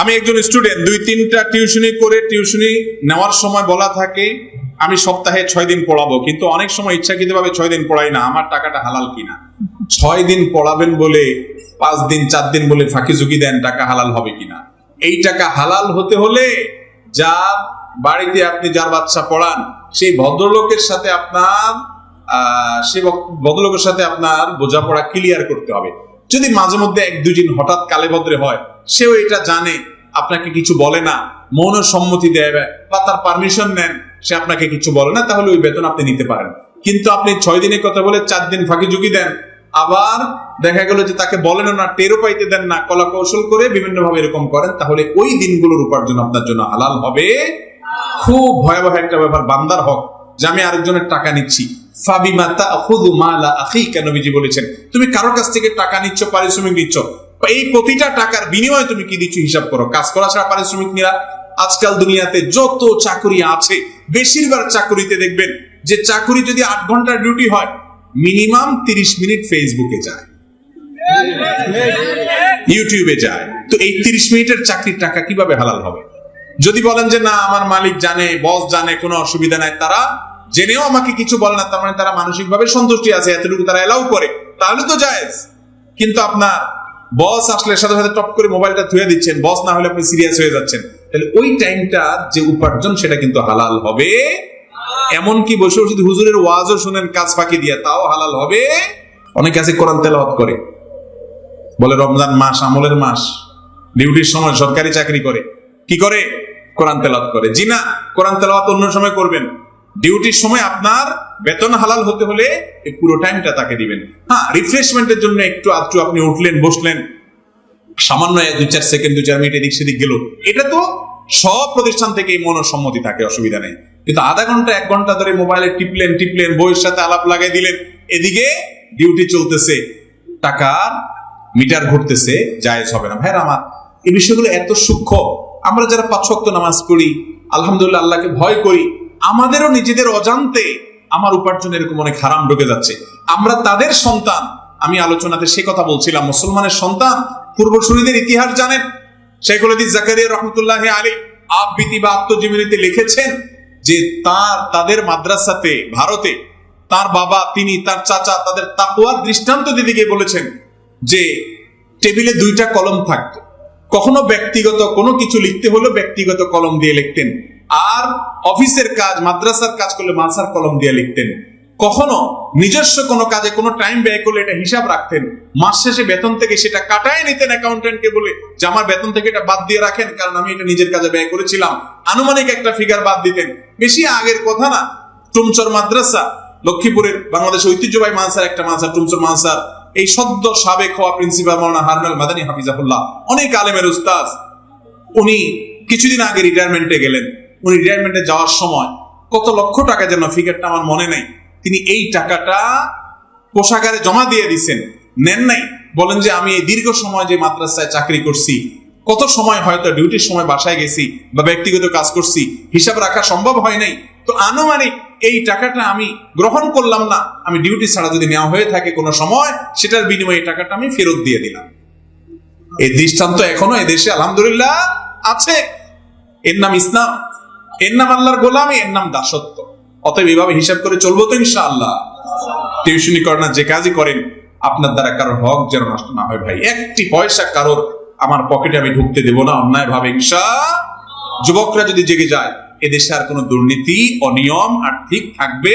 আমি একজন স্টুডেন্ট দুই, তিনটা টিউশনি করে টিউশনি নেওয়ার সময় বলা থাকে, আমি সপ্তাহে ছয় দিন পড়াবো। কিন্তু অনেক সময় ইচ্ছাকৃত ভাবে ছয় দিন পড়াই না, আমার টাকাটা হালাল কিনা। ছয় দিন পড়াবেন বলে, পাঁচ দিন, চার দিন বলে ফাঁকি ঝুঁকি দেন, টাকা হালাল হবে কিনা। এই টাকা হালাল হতে হলে যা বাড়িতে আপনি যার বাচ্চা পড়ান, সেই ভদ্রলোকের সাথে আপনার সেই ভদ্রলোকের সাথে আপনার বোঝাপড়া ক্লিয়ার করতে হবে। যদি মাঝে মধ্যে এক, দুই দিন হঠাৎ কালে ভদ্রে হয় সেও এটা জানে, আপনাকে কিছু বলে না মৌন সম্মতি দেয় বা তার পারমিশন নেন, সে আপনাকে কিছু বলে না, তাহলে ওই বেতন আপনি নিতে পারেন। কিন্তু আপনি ছয় দিনের কথা বলে চার দিন ফাঁকি ঝুঁকি দেন। আবার দেখা গেল যে তাকে বলেন না টেরো পাইতে দেন না কলা কৌশল করে বিভিন্ন ভাবে এরকম করেন, তাহলে ওই দিনগুলোর উপার্জন আপনার জন্য হালাল হবে। খুব ভয়াবহ একটা ব্যাপার, বান্দার হক, যে আমি আরেকজনের টাকা নিচ্ছি। আখিকা, নবীজি বলেছেন, তুমি কারোর কাছ থেকে টাকা নিচ্ছ, পারিশ্রমিক নিচ্ছ এই প্রতিটা টাকার বিনিময়ে তুমি কি দিচ্ছ হিসাব করো? কাজ করা ছাড়া পারিশ্রমিক নিরা আজকাল দুনিয়াতে যত চাকরি আছে, বেশিরভাগ চাকরিতে দেখবেন যে চাকরি যদি আট ঘণ্টার ডিউটি হয় মিনিমাম তিরিশ মিনিট ফেসবুকে যায় ইউটিউবে যায়। তো এই তিরিশ মিনিটের চাকরির টাকা কীভাবে হালাল হবে? যদি বলেন যে না, আমার মালিক জানে বস জানে, কোনো অসুবিধা নাই, তারা জেনেও আমাকে কিছু বলে না, তার মানে তারা মানসিকভাবে সন্তুষ্টি আছে, এতটুকু তারা এলাও করে, তাহলে তো জায়েজ। কিন্তু আপনার বস আসলে সাথে সাথে টপ করে মোবাইলটা ধুয়ে দিচ্ছেন, বস না হলে আপনি সিরিয়াস হয়ে যাচ্ছেন। তাহলে ওই টাইমটা যে উপার্জন, সেটা কিন্তু হালাল হবে। এমনকি বসে বসে হুজুরের ওয়াজও শুনেন, কাজ ফাঁকি দিয়ে, তাও হালাল হবে। অনেকে আছে কোরআন তেলাওয়াত করে। বলে রমজান মাস, আমলের মাস। ডিউটির সময় সরকারি চাকরি করে। কি করে? কোরআন তেলাওয়াত করে। জি না, কোরআন তেলাওয়াত অন্য সময় করবেন। ডিউটির সময় আপনার বেতন হালাল হতে হলে পুরো টাইমটা তাকে দিবেন। হ্যাঁ রিফ্রেশমেন্টের জন্য একটু আধটু আপনি উঠলেন, বসলেন। সামান্য দুই চার সেকেন্ড দু চার মিনিট এদিক সেদিক গেল। এটা তো সব প্রতিষ্ঠান থেকে মনোসম্মতি থাকে, অসুবিধা নেই। কিন্তু আধা ঘণ্টা, এক ঘণ্টা ধরে মোবাইলে টিপলেন টিপলেন, বইয়ের সাথে আলাপ লাগাই দিলেন। এদিকে ডিউটি চলতেছে, টাকার মিটার ঘুরতেছে, জায়েজ হবে না। ভাইরা আমার, এই বিষয়গুলো এত সূক্ষ্ম। আমরা যারা পাঁচ নামাজ পড়ি, আলহামদুলিল্লাহ আল্লাহকে ভয় করি আমাদেরও নিজেদের অজান্তে আমার উপার্জন এরকম অনেক হারাম ঢুকে যাচ্ছে। আমরা তাদের সন্তান, আমি আলোচনাতে সে কথা বলছিলাম, মুসলমানের সন্তান, পূর্বসূরীদের ইতিহাস জানেন? জাকারিয়া বা আত্মজীবনীতে লিখেছেন যে তার, তাদের মাদ্রাসাতে, ভারতে তার বাবা, তিনি, তার চাচা, তাদের দৃষ্টান্ত দিদিকে বলেছেন যে টেবিলে দুইটা কলম থাকতো। কখনো ব্যক্তিগত কোনো কিছু লিখতে হলো ব্যক্তিগত কলম দিয়ে লিখতেন। আর অফিসের কাজ, মাদ্রাসার কাজ করলে মাদ্রাসার কলম দিয়ে লিখতেন। কখনো নিজস্ব কোনো কাজে কোনো টাইম ব্যয় করলে এটা হিসাব রাখতেন। মাস শেষে বেতন থেকে সেটা কাটায় নিতেন অ্যাকাউন্টেন্টকে বলে যে, আমার বেতন থেকে এটা বাদ দিয়ে রাখেন, কারণ আমি এটা নিজের কাজে ব্যয় করেছিলাম। আনুমানিক একটা ফিগার বাদ দিতেন। বেশি আগের কথা না। টুমচর মাদ্রাসা, লক্ষ্মীপুরের বাংলাদেশ ঐতিহ্যবাহী মানসার একটা মানসার, টুমচর মানসার। এই সদ্য সাবেক হওয়া প্রিন্সিপাল মাওলানা হারনাল মাদানী হাফিজাহুল্লাহ, অনেক আলেমের উস্তাদ। উনি কিছুদিন আগে রিটায়ারমেন্টে গেলেন। উনি রিটায়ারমেন্টে যাওয়ার সময় কত লক্ষ টাকা যেন ফিগারটা আমার মনে নাই। তিনি এই টাকাটা কোষাগারে জমা দিয়ে দিছেন। নেন নাই। বলেন যে, আমি এই দীর্ঘ সময় যে মাদ্রাসায় চাকরি করছি, কত সময় হয়তো ডিউটির সময় বাসায় গেছি বা ব্যক্তিগত কাজ করছি, হিসাব রাখা সম্ভব হয় নাই? তো আনুমানিক এই টাকাটা আমি গ্রহণ করলাম না। আমি ডিউটি ছাড়া যদি নেওয়া হয়ে থাকে কোনো সময়, সেটার বিনিময়ে টাকাটা আমি ফেরত দিয়ে দিলাম। এই দৃষ্টান্ত এখনও এদেশে আলহামদুলিল্লাহ, আছে। এর নাম ইসলাম। এর নাম আল্লাহর গোলামি, এর নাম দাসত্ব। অতএব এভাবে হিসাব করে চলবো তো ইনশাআল্লাহ। টিউশনি করেন যে কাজই করেন, আপনার দ্বারা কারোর হক যেন নষ্ট না হয় ভাই। একটি পয়সা কারোর আমার পকেটে আমি ঢুকতে দেব না অন্যায় ভাবে ইনশা। যুবকরা যদি জেগে যায় এদেশে আর কোনো দুর্নীতি অনিয়ম আর্থিক থাকবে